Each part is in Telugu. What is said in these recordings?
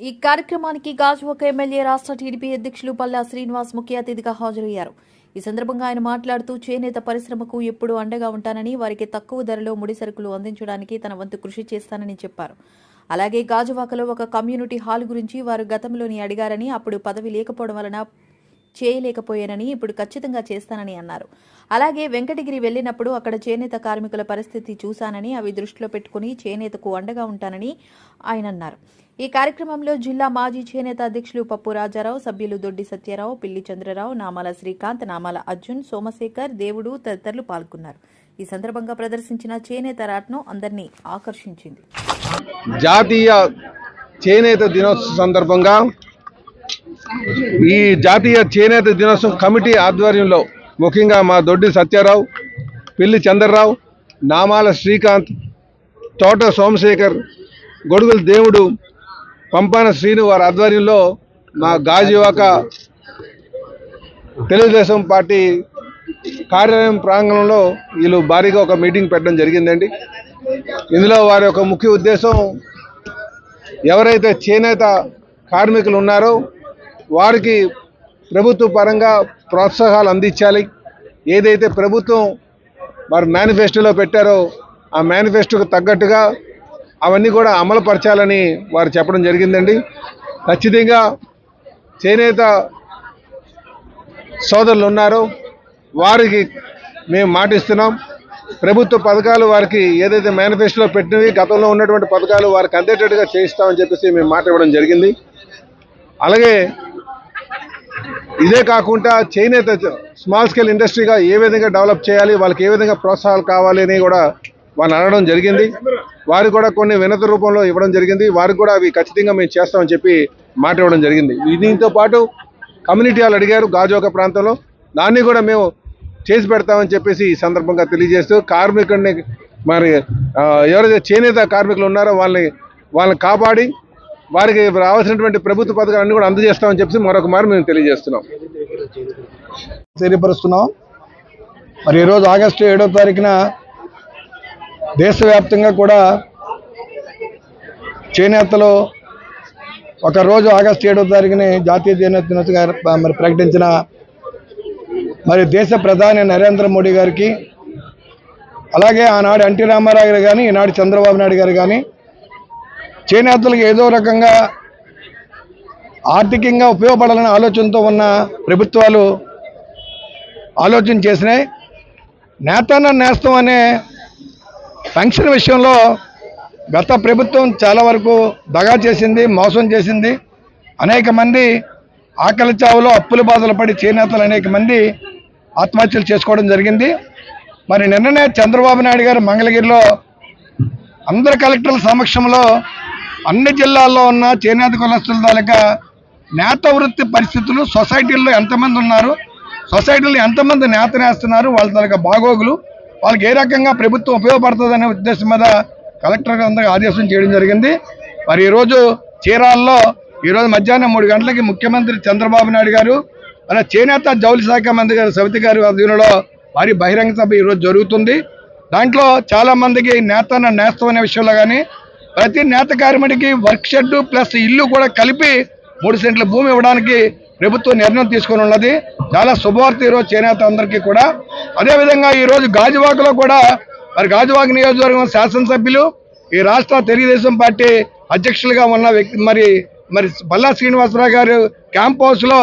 ఈ కార్యక్రమానికి గాజువాక ఎమ్మెల్యే రాష్ట్ర టీడీపీ అధ్యక్షులు పల్లా శ్రీనివాస్ ముఖ్య అతిథిగా హాజరయ్యారు. ఈ సందర్భంగా ఆయన మాట్లాడుతూ చేనేత పరిశ్రమకు ఎప్పుడూ అండగా ఉంటానని వారికి తక్కువ ధరలో ముడి సరుకులు అందించడానికి తన వంతు కృషి చేస్తానని చెప్పారు. అలాగే గాజువాకలో ఒక కమ్యూనిటీ హాల్ గురించి వారు గతంలోని అడిగారని అప్పుడు పదవి లేకపోవడం వలన చేయలేకపోయానని ఇప్పుడు ఖచ్చితంగా చేస్తానని అన్నారు. అలాగే వెంకటగిరి వెళ్ళినప్పుడు అక్కడ చేనేత కార్మికుల పరిస్థితి చూశానని అవి దృష్టిలో పెట్టుకుని చేనేతకు అండగా ఉంటానని ఆయన అన్నారు. ఈ కార్యక్రమంలో జిల్లా మాజీ చేనేత అధ్యక్షులు పప్పు రాజారావు సభ్యులు దొడ్డి సత్యారావు పిల్లి చంద్రరావు నామాల శ్రీకాంత్ నామాల అర్జున్ సోమశేఖర్ దేవుడు తదితరులు పాల్గొన్నారు. ఈ సందర్భంగా ప్రదర్శించిన చేనేత రాట్ను అందరినీ ఆకర్షించింది. జాతీయ చేనేత దినోత్సవ సందర్భంగా ఈ జాతీయ చేనేత దినోత్సవం కమిటీ ఆధ్వర్యంలో ముఖ్యంగా మా దొడ్డి సత్యారావు పిల్లి చంద్రరావు నామాల శ్రీకాంత్ తోట సోమశేఖర్ గొడుగుల దేవుడు పంపాన శ్రీను వారి ఆధ్వర్యంలో మా గాజువాక తెలుగుదేశం పార్టీ కార్యాలయం ప్రాంగణంలో వీళ్ళు భారీగా ఒక మీటింగ్ పెట్టడం జరిగిందండి. ఇందులో వారి యొక్క ముఖ్య ఉద్దేశం ఎవరైతే చేనేత కార్మికులు ఉన్నారో వారికి ప్రభుత్వ పరంగా ప్రోత్సాహాలు అందించాలి. ఏదైతే ప్రభుత్వం వారు మేనిఫెస్టోలో పెట్టారో ఆ మేనిఫెస్టోకు తగ్గట్టుగా అవన్నీ కూడా అమలుపరచాలని వారు చెప్పడం జరిగిందండి. ఖచ్చితంగా చేనేత సోదరులు ఉన్నారు. వారికి మేము మాటిస్తున్నాం. ప్రభుత్వ పథకాలు వారికి ఏదైతే మేనిఫెస్టోలో పెట్టినవి గతంలో ఉన్నటువంటి పథకాలు వారికి అందేటట్టుగా చేయిస్తామని చెప్పేసి మేము మాట ఇవ్వడం జరిగింది. అలాగే ఇదే కాకుండా చేనేత స్మాల్ స్కేల్ ఇండస్ట్రీగా ఏ విధంగా డెవలప్ చేయాలి వాళ్ళకి ఏ విధంగా ప్రోత్సాహాలు కావాలి అని కూడా వాళ్ళు అనడం జరిగింది. వారికి కూడా కొన్ని వినత రూపంలో ఇవ్వడం జరిగింది. వారికి కూడా అవి ఖచ్చితంగా మేము చేస్తామని చెప్పి మాట ఇవ్వడం జరిగింది. దీంతో పాటు కమ్యూనిటీ వాళ్ళు అడిగారు గాజోక ప్రాంతంలో. దాన్ని కూడా మేము చేసి పెడతామని చెప్పేసి ఈ సందర్భంగా తెలియజేస్తూ కార్మికుడిని మరి ఎవరైతే చేనేత కార్మికులు ఉన్నారో వాళ్ళని వాళ్ళని కాపాడి వారికి రావాల్సినటువంటి ప్రభుత్వ పథకాలన్నీ కూడా అందజేస్తామని చెప్పి మరొక మారు మేము తెలియజేస్తున్నాం. తెలియపరుస్తున్నాం. మరి ఈరోజు ఆగస్టు ఏడో తారీఖున దేశవ్యాప్తంగా కూడా చేనేతలు ఒక రోజు ఆగస్టు ఏడో తారీఖుని జాతీయ చేనేత దినోత్సవంగా మరి ప్రకటించిన మరి దేశ ప్రధాని నరేంద్ర మోడీ గారికి అలాగే ఆనాడు ఎన్టీ రామారావు గారు కానీ ఈనాడు చంద్రబాబు నాయుడు గారు కానీ చేనేతలకు ఏదో రకంగా ఆర్థికంగా ఉపయోగపడాలనే ఆలోచనతో ఉన్న ప్రభుత్వాలు ఆలోచన చేసినాయి. నేతన్న నేస్తం అనే పెన్షన్ విషయంలో గత ప్రభుత్వం చాలా వరకు దగా చేసింది మోసం చేసింది. అనేక మంది ఆకలి చావులో అప్పుల బాధలు పడి చేనేతలు అనేక మంది ఆత్మహత్యలు చేసుకోవడం జరిగింది. మరి నిన్ననే చంద్రబాబు నాయుడు గారు మంగళగిరిలో అందరు కలెక్టర్ల సమక్షంలో అన్ని జిల్లాల్లో ఉన్న చేనేత కులస్తుల తాలూకా నేత వృత్తి పరిస్థితులు సొసైటీల్లో ఎంతమంది ఉన్నారు సొసైటీలో ఎంతమంది నేత నేస్తున్నారు వాళ్ళ తాలూకా బాగోగులు వాళ్ళకి ఏ రకంగా ప్రభుత్వం ఉపయోగపడుతుందనే ఉద్దేశం మీద కలెక్టర్ అందరూ ఆదేశం చేయడం జరిగింది. మరి ఈరోజు చీరాల్లో ఈరోజు మధ్యాహ్నం మూడు గంటలకి ముఖ్యమంత్రి చంద్రబాబు నాయుడు గారు అలా చేనేత జౌలి శాఖ మంత్రి గారు సవితి గారి ఆధ్వర్యంలో భారీ బహిరంగ సభ ఈరోజు జరుగుతుంది. దాంట్లో చాలామందికి నేత నేస్తం అనే విషయంలో కానీ ప్రతి నేత కార్మికుడికి వర్క్ షెడ్ ప్లస్ ఇల్లు కూడా కలిపి మూడు సెంట్ల భూమి ఇవ్వడానికి ప్రభుత్వం నిర్ణయం తీసుకొని ఉన్నది. చాలా శుభవార్త ఈరోజు చేనేత అందరికీ కూడా. అదేవిధంగా ఈరోజు గాజువాకలో కూడా మరి గాజువాక నియోజకవర్గం శాసనసభ్యులు ఈ రాష్ట్ర తెలుగుదేశం పార్టీ అధ్యక్షులుగా ఉన్న వ్యక్తి మరి మరి బల్లా శ్రీనివాసరావు గారు క్యాంప్ హౌస్లో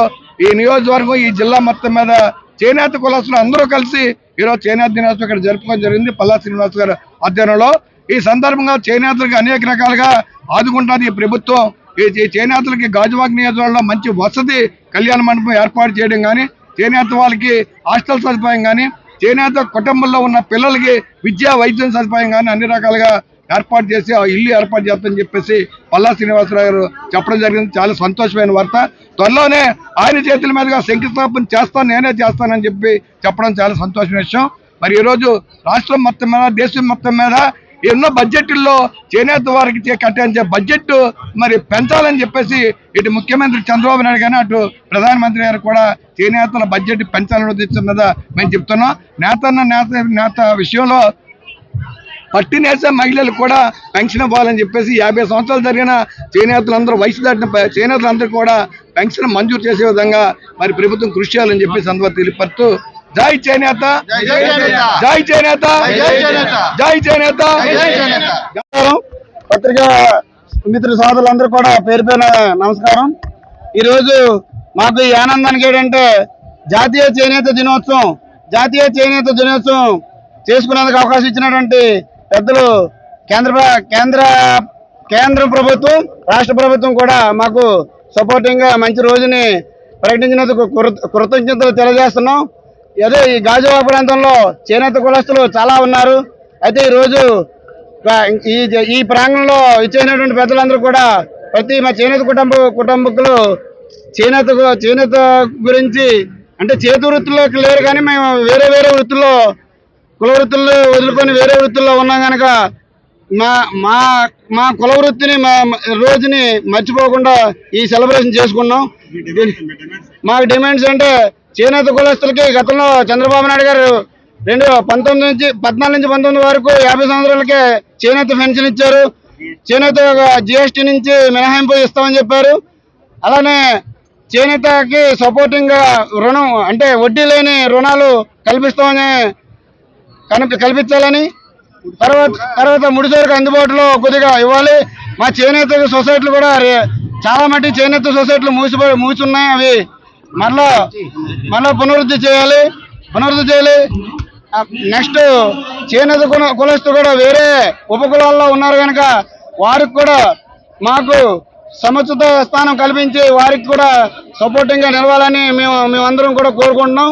ఈ నియోజకవర్గం ఈ జిల్లా మొత్తం మీద చేనేత కులస్తులు అందరూ కలిసి ఈరోజు చేనేత దినోత్సవం ఇక్కడ జరుపుకోవడం జరిగింది. పల్లా శ్రీనివాస్ గారు ఆధ్వర్యంలో. ఈ సందర్భంగా చేనేతలకు అనేక రకాలుగా ఆదుకుంటుంది ఈ ప్రభుత్వం. ఈ ఈ చేనేతలకి గాజువాక నియోజకవర్గంలో మంచి వసతి కళ్యాణ మండపం ఏర్పాటు చేయడం కానీ చేనేత వాళ్ళకి హాస్టల్ సదుపాయం కానీ చేనేత కుటుంబంలో ఉన్న పిల్లలకి విద్యా వైద్యం సదుపాయం కానీ అన్ని రకాలుగా ఏర్పాటు చేసి ఆ ఇల్లు ఏర్పాటు చేస్తామని చెప్పేసి పల్లా శ్రీనివాసరావు గారు చెప్పడం జరిగింది. చాలా సంతోషమైన వార్త. త్వరలోనే ఆయన చేతుల మీదుగా శంకుస్థాపన చేస్తాను నేనే చేస్తానని చెప్పి చెప్పడం చాలా సంతోషమైన విషయం. మరి ఈరోజు రాష్ట్రం మొత్తం మీద దేశం మొత్తం మీద ఎన్నో బడ్జెట్లో చేనేత వారికి చే- బడ్జెట్ మరి పెంచాలని చెప్పేసి ఇటు ముఖ్యమంత్రి చంద్రబాబు నాయుడు కానీ అటు ప్రధానమంత్రి గారు కూడా చేనేతల బడ్జెట్ పెంచాలని ఉద్దేశం మీద మేము చెప్తున్నాం. నేతన్న నేత నేత విషయంలో పట్టినేసే మహిళలకు కూడా పెన్షన్ ఇవ్వాలని చెప్పేసి యాభై సంవత్సరాలు జరిగిన చేనేతలందరూ వయసు దాటిన చేనేతలందరూ కూడా పెన్షన్ మంజూరు చేసే విధంగా మరి ప్రభుత్వం కృషి చేయాలని చెప్పేసి అందువల్ల తెలియపరుస్తూ జై చేనేత. జై చేనేత. జై చేనేత. పత్రికా మిత్ర సోదరులందరూ కూడా పేరు పేరున నమస్కారం. ఈరోజు మాకు ఈ ఆనందానికి ఏంటంటే జాతీయ చేనేత దినోత్సవం జాతీయ చేనేత దినోత్సవం చేసుకునేందుకు అవకాశం ఇచ్చినటువంటి పెద్దలు కేంద్ర ప్ర- కేంద్ర కేంద్ర ప్రభుత్వం రాష్ట్ర ప్రభుత్వం కూడా మాకు సపోర్టింగ్గా మంచి రోజుని ప్రకటించినందుకు కృత- కృతజ్ఞతలు తెలియజేస్తున్నాం. అదే ఈ గాజువా ప్రాంతంలో చేనేత కులస్తులు చాలా ఉన్నారు. అయితే ఈ రోజు ఈ ఈ ప్రాంగణంలో ఇచ్చేసినటువంటి పెద్దలందరూ కూడా ప్రతి మా చేనేత కుటుంబ కుటుంబకులు చేనేత చేనేత గురించి అంటే చేతి వృత్తుల్లోకి లేరు కానీ మేము వేరే వేరే వృత్తుల్లో కుల వృత్తుల్లో వదులుకొని వేరే వృత్తుల్లో ఉన్నాం కనుక మా మా మా కుల వృత్తిని మా రోజుని మర్చిపోకుండా ఈ సెలబ్రేషన్ చేసుకున్నాం. మా డిమాండ్స్ అంటే చేనేత కులస్తులకి గతంలో చంద్రబాబు నాయుడు గారు రెండు పంతొమ్మిది నుంచి పద్నాలుగు నుంచి పంతొమ్మిది వరకు యాభై సంవత్సరాలకే చేనేత పెన్షన్ ఇచ్చారు. చేనేత జిఎస్టీ నుంచి మినహాయింపు ఇస్తామని చెప్పారు. అలానే చేనేతకి సపోర్టింగ్గా రుణం అంటే వడ్డీ లేని రుణాలు కల్పిస్తామని కనిపి కల్పించాలని తర్వాత తర్వాత ముడిసరుకు అందుబాటులో కొద్దిగా ఇవ్వాలి. మా చేనేత సొసైటీలు కూడా చాలా మట్టి చేనేత సొసైటీలు మూసిపోయి మూసున్నాయి అవి. మరలా మళ్ళీ పునరుద్ధి చేయాలి పునరుద్ధి చేయాలి. నెక్స్ట్ చేనేత కుల కులస్తు కూడా వేరే ఉపకులాల్లో ఉన్నారు కనుక వారికి కూడా మాకు సముచిత స్థానం కల్పించి వారికి కూడా సపోర్టింగ్గా నిలవాలని మేము మేమందరం కూడా కోరుకుంటున్నాం.